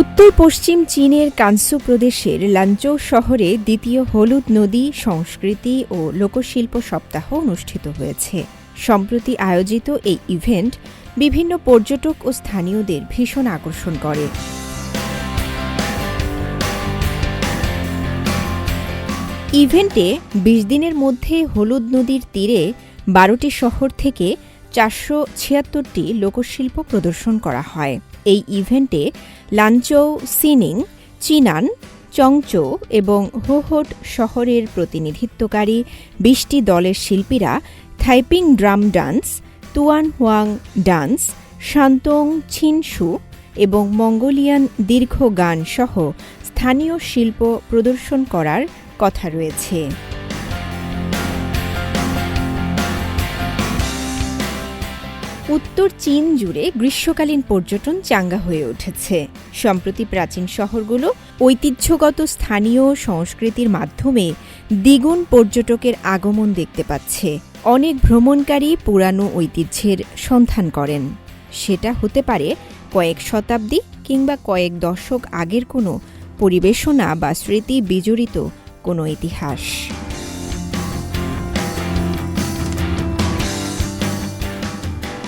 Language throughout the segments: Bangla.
উত্তর পশ্চিম চীনের কানসু প্রদেশের লাঞ্চৌ শহরে দ্বিতীয় হলুদ নদী সংস্কৃতি ও লোকশিল্প সপ্তাহ অনুষ্ঠিত হয়েছে। সম্প্রতি আয়োজিত এই ইভেন্ট বিভিন্ন পর্যটক ও স্থানীয়দের ভীষণ আকর্ষণ করে। ইভেন্টে বিশ দিনের মধ্যে হলুদ নদীর তীরে বারোটি শহর থেকে চারশো ছিয়াত্তরটি লোকশিল্প প্রদর্শন করা হয়। এই ইভেন্টে লাঞ্চৌ, সিনিং, চিনান, চংচো এবং হোহট শহরের প্রতিনিধিত্বকারী বিশটি দলের শিল্পীরা Taiping drum dance Tuan Huang dance, Shandong ছিনসু এবং মঙ্গোলিয়ান দীর্ঘ গান সহ স্থানীয় শিল্প প্রদর্শন করার কথা রয়েছে। উত্তর চীন জুড়ে গ্রীষ্মকালীন পর্যটন চাঙ্গা হয়ে উঠেছে। সম্প্রতি প্রাচীন শহরগুলো ঐতিহ্যগত স্থানীয় সংস্কৃতির মাধ্যমে দ্বিগুণ পর্যটকের আগমন দেখতে পাচ্ছে। অনেক ভ্রমণকারী পুরানো ঐতিহ্যের সন্ধান করেন। সেটা হতে পারে কয়েক শতাব্দী কিংবা কয়েক দশক আগের কোনো পরিবেশনা বা স্মৃতি বিজড়িত কোনো ইতিহাস।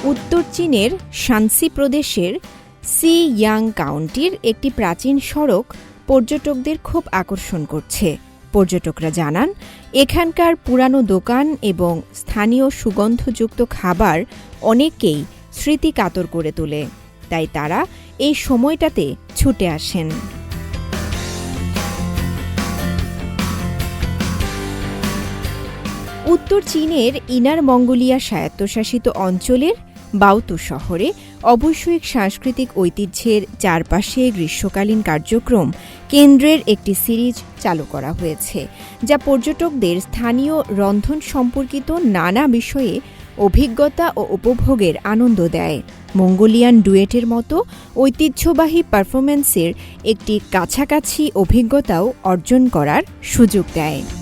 উত্তর চীনের শান্সি প্রদেশের সি ইয়াং কাউন্টির একটি প্রাচীন সড়ক পর্যটকদের খুব আকর্ষণ করছে। পর্যটকরা জানান, এখানকার পুরানো দোকান এবং স্থানীয় সুগন্ধযুক্ত খাবার অনেককেই স্মৃতি কাতর করে তোলে, তাই তারা এই সময়টাতে ছুটে আসেন। উত্তর চীনের ইনার মঙ্গোলিয়া স্বায়ত্তশাসিত অঞ্চলের বাউতু শহরে অবশ্যই সাংস্কৃতিক ঐতিহ্যের চারপাশে গ্রীষ্মকালীন কার্যক্রম কেন্দ্রের একটি সিরিজ চালু করা হয়েছে, যা পর্যটকদের স্থানীয় রন্ধন সম্পর্কিত নানা বিষয়ে অভিজ্ঞতা ও উপভোগের আনন্দ দেয়। মঙ্গোলিয়ান ডুয়েটের মতো ঐতিহ্যবাহী পারফরমেন্সের একটি কাছাকাছি অভিজ্ঞতাও অর্জন করার সুযোগ দেয়।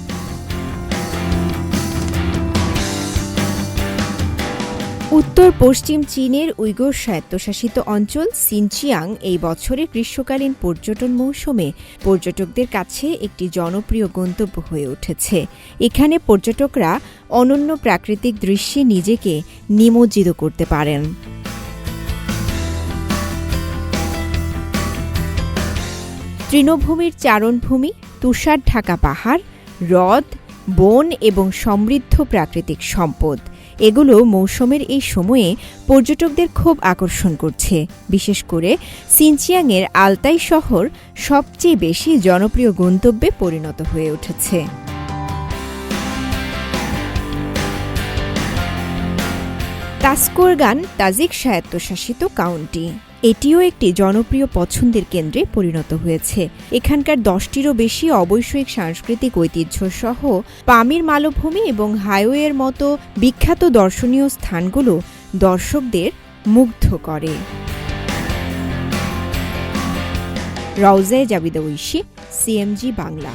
উত্তর পশ্চিম চীনের উইগোর স্বায়ত্তশাসিত অঞ্চল সিনচিয়াং এই বছরের গ্রীষ্মকালীন পর্যটন মৌসুমে পর্যটকদের কাছে একটি জনপ্রিয় গন্তব্য হয়ে উঠেছে। এখানে পর্যটকরা অনন্য প্রাকৃতিক দৃশ্যে নিজেকে নিমজ্জিত করতে পারেন। তৃণভূমির চারণভূমি, তুষার ঢাকা পাহাড়, হ্রদ, বন এবং সমৃদ্ধ প্রাকৃতিক সম্পদ। এগুলো মৌসুমের এই সময়ে পর্যটকদের খুব আকর্ষণ করছে। বিশেষ করে সিনচিয়াংয়ের আলতাই শহর সবচেয়ে বেশি জনপ্রিয় গন্তব্যে পরিণত হয়ে উঠেছে। তাস্কোরগান, তাজিক স্বায়ত্তশাসিত কাউন্টি এটিও একটি জনপ্রিয় পছন্দের কেন্দ্রে পরিণত হয়েছে। এখানকার দশটিরও বেশি অবৈষয়িক সাংস্কৃতিক ঐতিহ্য সহ পামির মালভূমি এবং হাইওয়ের মতো বিখ্যাত দর্শনীয় স্থানগুলো দর্শকদের মুগ্ধ করে। রওজায় জাবিদা ঐশী, সিএমজি বাংলা।